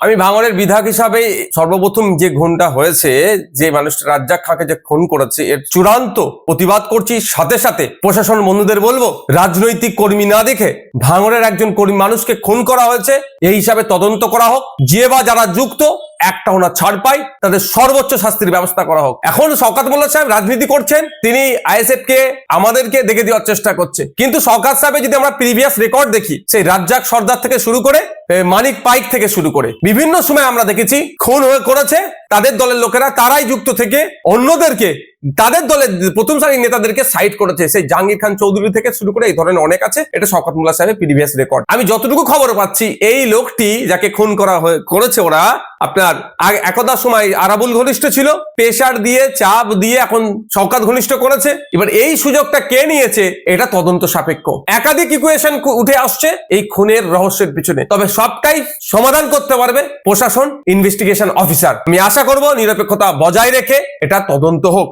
আমি ভাঙরের বিধায়ক হিসাবে সর্বপ্রথম যে ঘুণটা হয়েছে, যে মানুষটা রাজ্জাক খাঁকে যে খুন করেছে, এর চূড়ান্ত প্রতিবাদ করছি। সাথে সাথে প্রশাসন বন্ধুদের বলব, রাজনৈতিক কর্মী না দেখে ভাঙরের একজন কর্মী মানুষকে খুন করা হয়েছে। এই হিসাবে তদন্ত করা হোক। যে বা যারা যুক্ত একটা না ছাড় পাই, তাদের সর্বোচ্চ শাস্তির ব্যবস্থা করা হোক। এখন শওকাত মোল্লা সাহেব রাজনীতি করছেন, তিনি আইএসএফ কে আমাদেরকে দেখে দেওয়ার চেষ্টা করছে। কিন্তু শওকাত সাহেবের যদি আমরা প্রিভিয়াস রেকর্ড দেখি, সেই রাজ্জাক সর্দার থেকে শুরু করে মানিক পাইক থেকে শুরু করে, বিভিন্ন সময় আমরা দেখেছি, খুন হয়ে করেছে, তাদের দলের লোকেরা, তারাই যুক্ত থেকে অন্যদেরকে তাদের দলের প্রথম সারির নেতাদেরকে সাইড করেছে সেই জাহাঙ্গীর খান চৌধুরী থেকে শুরু করে এই ধরনের অনেক আছে। এটা শওকত মোল্লা সাহেবের প্রিভিয়াস রেকর্ড আমি যতটুকু খবর পাচ্ছি, এই লোকটি যাকে খুন করা করেছে ওরা, আপনার একদা সময় আরাবুল ঘনিষ্ঠ ছিল পেশার দিয়ে, চাপ দিয়ে এখন শওকাত ঘনিষ্ঠ করেছে। এবার এই সুযোগটা কে নিয়েছে, এটা তদন্ত সাপেক্ষ। একাধিক ইকুয়েশন উঠে আসছে এই খুনের রহস্যের পিছনে। তবে সবটাই সমাধান করতে পারবে প্রশাসন ইনভেস্টিগেশন অফিসার আমি আশা করব নিরপেক্ষতা বজায় রেখে এটা তদন্ত হোক।